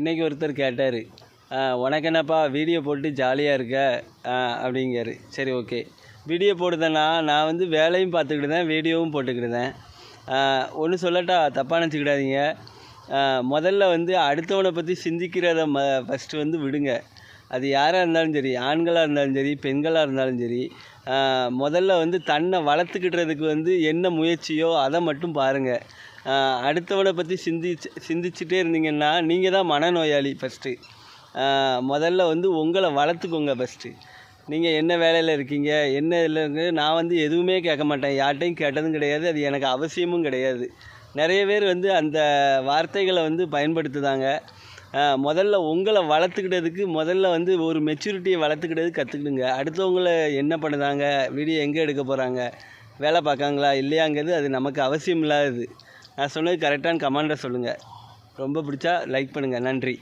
இன்றைக்கி ஒருத்தர் கேட்டார் உனக்கு என்னப்பா வீடியோ போட்டு ஜாலியாக இருக்க? ஆ, அப்படிங்காரு. சரி ஓகே வீடியோ போடுதேன்னா நான் வந்து வேலையும் பார்த்துக்கிட்டுதேன் வீடியோவும் போட்டுக்கிட்டுதேன். ஒன்று சொல்லட்டா தப்பாக நினச்சிக்கிடாதீங்க. முதல்ல வந்து அடுத்தவனை பற்றி சிந்திக்கிறத ம ஃபஸ்ட்டு வந்து விடுங்க. அது யாராக இருந்தாலும் சரி ஆண்களாக இருந்தாலும் சரி பெண்களாக இருந்தாலும் சரி முதல்ல வந்து தன்னை வளர்த்துக்கிட்டதுக்கு வந்து என்ன முயற்சியோ அதை மட்டும் பாருங்கள் அடுத்தவனை பற்றி சிந்திச்சு சிந்திச்சுட்டே இருந்தீங்கன்னா நீங்கள் தான் மனநோயாளி ஃபஸ்ட்டு முதல்ல வந்து உங்களை வளர்த்துக்கோங்க ஃபஸ்ட்டு நீங்கள் என்ன வேலையில் இருக்கீங்க என்ன இதில் நான் வந்து எதுவுமே கேட்க மாட்டேன். யார்கிட்டையும் கேட்டதும் கிடையாது அது எனக்கு அவசியமும் கிடையாது. நிறைய பேர் வந்து அந்த வார்த்தைகளை வந்து பயன்படுத்துதாங்க. முதல்ல உங்களை வளர்த்துக்கிட்டதுக்கு முதல்ல வந்து ஒரு மெச்சூரிட்டியை வளர்த்துக்கிட்டது கற்றுக்கிடுங்க அடுத்தவங்களை என்ன பண்ணுதாங்க வீடியோ எங்கே எடுக்க போகிறாங்க வேலை பார்க்காங்களா? இல்லையாங்கிறது அது நமக்கு அவசியம் இல்லாதது. நான் சொன்னது கரெக்டான கமாண்டை சொல்லுங்கள் ரொம்ப பிடிச்சா லைக் பண்ணுங்கள் நன்றி.